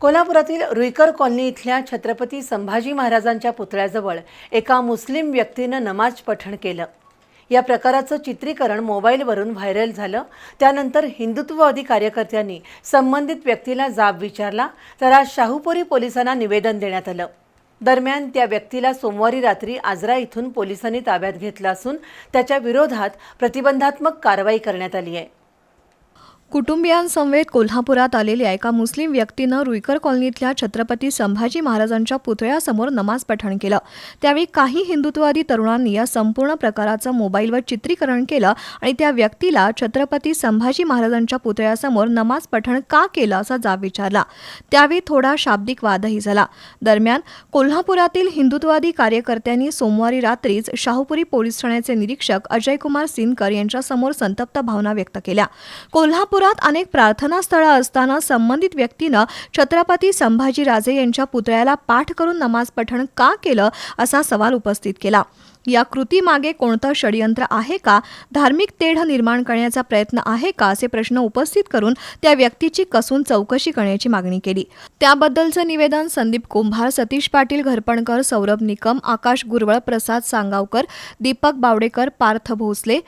कोल्हापुरातील रुईकर कॉलनी इथल्या छत्रपती संभाजी महाराजांच्या पुतळ्याजवळ एका मुस्लिम व्यक्तीनं नमाज पठण केलं. या प्रकाराचं चित्रीकरण मोबाईलवरून व्हायरल झालं. त्यानंतर हिंदुत्ववादी कार्यकर्त्यांनी संबंधित व्यक्तीला जाब विचारला तर आज शाहूपुरी पोलिसांना निवेदन देण्यात आलं. दरम्यान त्या व्यक्तीला सोमवारी रात्री आजरा इथून पोलिसांनी ताब्यात घेतलं असून त्याच्या विरोधात प्रतिबंधात्मक कारवाई करण्यात आली आहे. कुटुंबियांसमवेत कोल्हापुरात आलेल्या एका मुस्लिम व्यक्तीनं रुईकर कॉलनीतल्या छत्रपती संभाजी महाराजांच्या पुतळ्यासमोर नमाज पठण केलं. त्यावेळी काही हिंदुत्ववादी तरुणांनी या संपूर्ण प्रकाराचं मोबाईलवर चित्रीकरण केलं आणि त्या व्यक्तीला छत्रपती संभाजी महाराजांच्या पुतळ्यासमोर नमाज पठण का केलं असा जाब विचारला. त्यावेळी थोडा शाब्दिक वादही झाला. दरम्यान कोल्हापुरातील हिंदुत्ववादी कार्यकर्त्यांनी सोमवारी रात्रीच शाहूपुरी पोलीस ठाण्याचे निरीक्षक अजयकुमार सिनकर यांच्यासमोर संतप्त भावना व्यक्त केल्या. कोल्हापूर कोल्हापुरात अनेक प्रार्थना स्थळं असताना संबंधित व्यक्तीनं छत्रपती संभाजीराजे यांच्या पुतळ्याला पाठ करून नमाज पठण का केलं असा सवाल उपस्थित केला. या कृतीमागे कोणतं षडयंत्र आहे का? धार्मिक तेढ निर्माण करण्याचा प्रयत्न आहे का? असे प्रश्न उपस्थित करून त्या व्यक्तीची कसून चौकशी करण्याची मागणी केली. त्याबद्दलचं निवेदन संदीप कुंभार सतीश पाटील घरपणकर सौरभ निकम आकाश गुरवळ प्रसाद सांगावकर दीपक बावडेकर पार्थ भोसले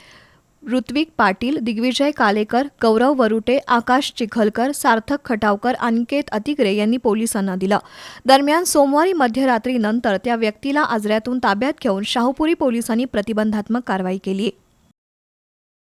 ऋत्विक पाटील दिग्विजय कालेकर गौरव वरुटे आकाश चिखलकर सार्थक खटावकर अनिकेत अतिग्रे यांनी पोलिसांना दिलं. दरम्यान सोमवारी मध्यरात्रीनंतर त्या व्यक्तीला आजऱ्यातून ताब्यात घेऊन शाहूपुरी पोलिसांनी प्रतिबंधात्मक कारवाई केली.